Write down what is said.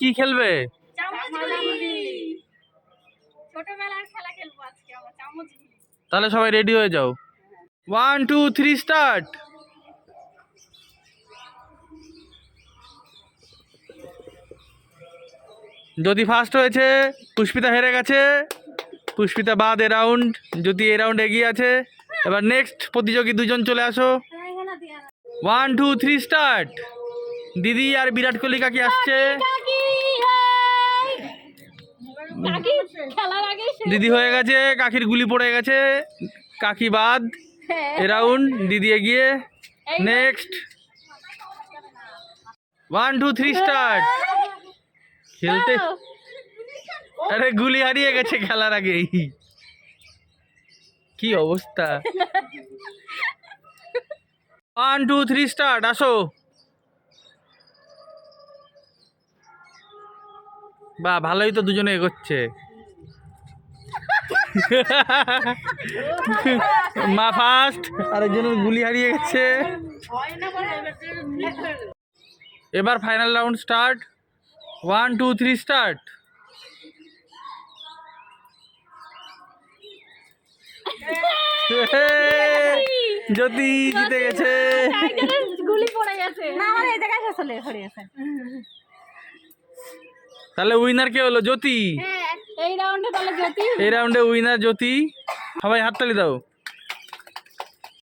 কি খেলবে। তাহলে সবাই রেডি হয়ে যাও। ওয়ান টু থ্রি স্টার্ট যদি ফার্স্ট হয়েছে পুষ্পিতা হেরে গেছে। পুষ্পিতা বাদ এ রাউন্ড যদি এ রাউন্ড এগিয়ে আছে এবার নেক্সট প্রতিযোগী দুজন চলে আসো। ওয়ান টু থ্রি স্টার্ট দিদি আর বিরাট কোহলি কাকি আসছে। দিদি হয়ে গেছে কাকির গুলি পড়ে গেছে কাকি বাদ হ্যাঁ। এ রাউন্ড দিদি এগিয়ে next. One two three start খেলতে আরে গুলি হারিয়ে গেছে খেলার আগেই। কি অবস্থা? ওয়ান টু থ্রি স্টার্ট আসো। বা ভালোই তো দুজনে এগোচ্ছে। মা ফার্স্ট আরেকজনের গুলি হারিয়ে গেছে। এবার final round start one two three start Jyoti জিতে গেছে। গুলি পড়ে গেছে। না আমার এই জায়গায় আসলে তাহলে উইনার কে হলো? জ্যোতি। হ্যাঁ। জ্যোতি এই রাউন্ডে উইনার জ্যোতি সবাই হাততালি দাও।